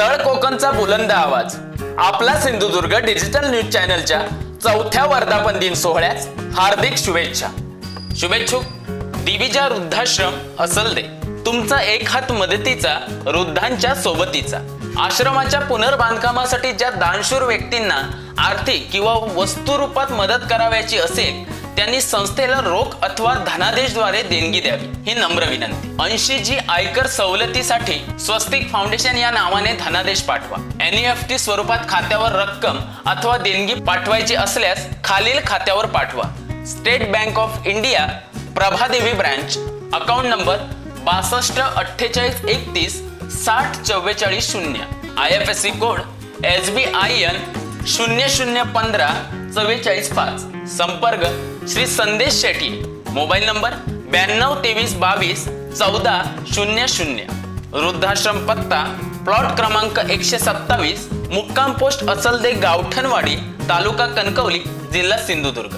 तळ कोकणचा बुलंद आवाज. आपला सिंधुदुर्ग डिजिटल न्यूज चॅनलच्या चौथ्या वर्धापन दिन सोहळ्यास हार्दिक शुभेच्छा. शुभेच्छुक दिविजा वृद्धाश्रम असलदे तुमचा एक हात मदतीचा वृद्धांच्या सोबतीचा. आश्रमाच्या पुनर्बांधकामासाठी ज्या दानशूर व्यक्तींना आर्थिक किंवा वस्तुरूपात मदत करावयाची असेल त्यांनी संस्थेला रोख अथवा धनादेशद्वारे देणगी द्यावी ही नम्र विनंती. ऐंशी जी आयकर सवलतीसाठी स्वस्तिक फाउंडेशन या नावाने धनादेश पाठवा. एनईएफटी स्वरूपात खात्यावर रक्कम अथवा देणगी पाठवायची असल्यास खालील खात्यावर पाठवा. State Bank of India Prabhadevi branch account number बासष्ट अठ्ठेचाळीस एकतीस साठ चव्वेचाळीस शून्य. I F S C code S B I N शून्य शून्य पंधरा चव्वेचाळीस पाच. संपर्क श्री संदेश शेट्टी. मोबाईल नंबर ब्याण्णव तेवीस बावीस चौदा शून्य शून्य. वृद्धाश्रम पत्ता प्लॉट क्रमांक एकशे सत्तावीस मुक्काम पोस्ट असलदे गावठणवाडी तालुका कणकवली जिल्हा सिंधुदुर्ग.